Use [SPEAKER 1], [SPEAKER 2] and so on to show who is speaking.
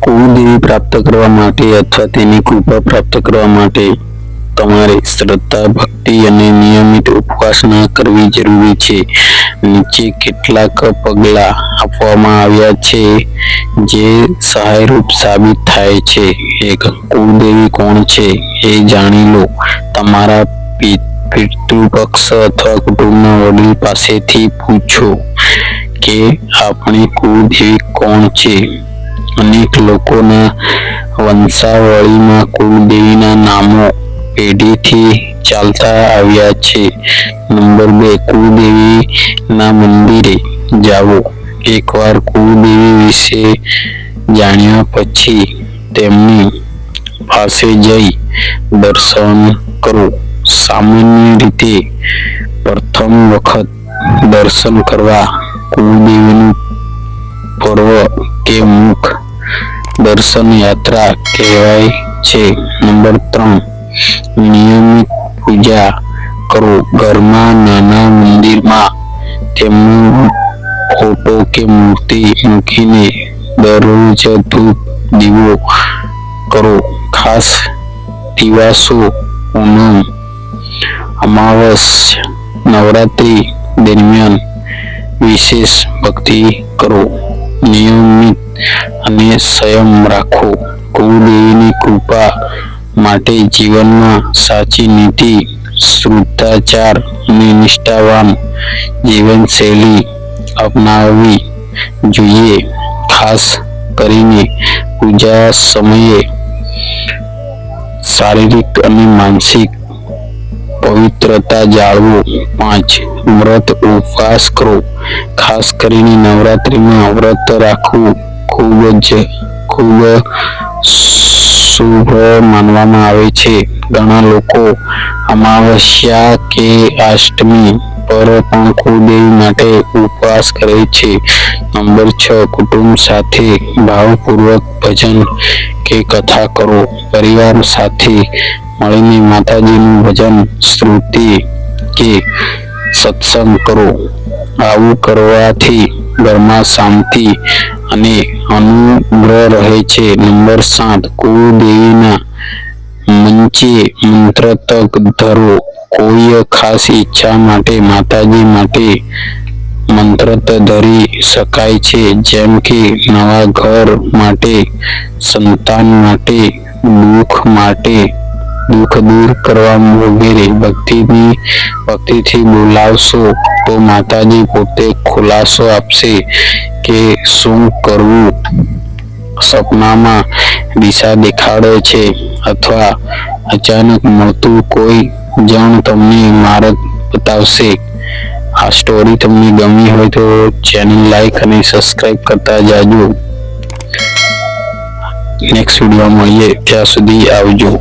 [SPEAKER 1] કુળદેવી પ્રાપ્ત કરવા માટે અથવા તેની કૃપા પ્રાપ્ત કરવા માટે તમારે શ્રદ્ધા, ભક્તિ અને નિયમિત ઉપાસના કરવી જરૂરી છે. નીચે કેટલાક પગલાં આપવામાં આવ્યા છે જે સહાયરૂપ સાબિત થાય છે. એક, કુળદેવી કોણ છે એ જાણી લો. તમારા પિતૃપક્ષ અથવા કુટુંબના વડીલ પાસેથી પૂછો કે, આપણી કુળદેવી કોણ છે? અનેક લોકોના વંશાવળીમાં કુળદેવીના નામો પેઢીથી ચાલતા આવ્યા છે. નંબર બે, કુળદેવીના મંદિરે જાઓ. એકવાર કુળદેવી વિશે જાણ્યા પછી તેમની પાસે જઈ દર્શન કરો. સામાન્ય રીતે પ્રથમ વખત દર્શન કરવા કુળદેવીનું પર્વ કે મુખ દર્શન યાત્રા કહેવાય છે. નંબર ત્રણ, નિયમિત પૂજા કરો. ઘરમાં નાના મંદિરમાં તેમનું ફોટો કે મૂર્તિ મૂકીને દરરોજ ધૂપ દીવો કરો. ખાસ દિવાસો, પૂનમ, અમાવસ, નવરાત્રિ દરમિયાન વિશેષ ભક્તિ કરો. નિયમિત અને સંયમ રાખો. કુળદેવીની કૃપા માટે જીવનમાં સાચી નીતિ શ્રદ્ધાચાર અને નિષ્ઠાવાન જીવનશૈલી અપનાવવી જોઈએ. ખાસ કરીને પૂજા સમયે શારીરિક અને માનસિક પવિત્રતા જાળવો. પાંચ, વ્રત ઉપવાસ કરો. ખાસ કરીને નવરાત્રિમાં વ્રત રાખવું ખૂબ જ ખૂબ શુભ માનવામાં આવે છે. ઘણા લોકો અમાવસ્યા કે અષ્ટમી પર પણ કુળદેવી માટે ઉપવાસ કરે છે. નંબર છ, કુટુંબ સાથે ભાવપૂર્વક ભજન કે કથા કરો. પરિવાર સાથે મળીને માતાજીનું ભજન, સ્તુતિ કે સત્સંગ કરો. આવું કરવાથી ઘરમાં શાંતિ અને અનુગ્રહ રહે છે. નંબર સાત, કુળદેવીના મંચે મંત્ર તક ધરો. કોઈ ખાસ ઈચ્છા માટે માતાજી માટે મંત્ર ધરી શકાય છે. જેમ કે નવા ઘર માટે, સંતાન માટે, દુઃખ માટે, દુઃખ દૂર કરવા વગેરે. ભક્તિની ભક્તિથી બોલાવશો તો માતાજી પોતે ખુલાસો આપશે. કે શું કરવું? સપનામાં દિશા દેખાડે છે અથવા અચાનક મળતું કોઈ જણ તમને માર્ગ બતાવશે? આ સ્ટોરી તમને ગમી હોય તો ચેનલ લાઈક અને સબસ્ક્રાઈબ કરતા જાજો. નેક્સ્ટ વીડિયો મળીએ, ત્યાં સુધી આવજો.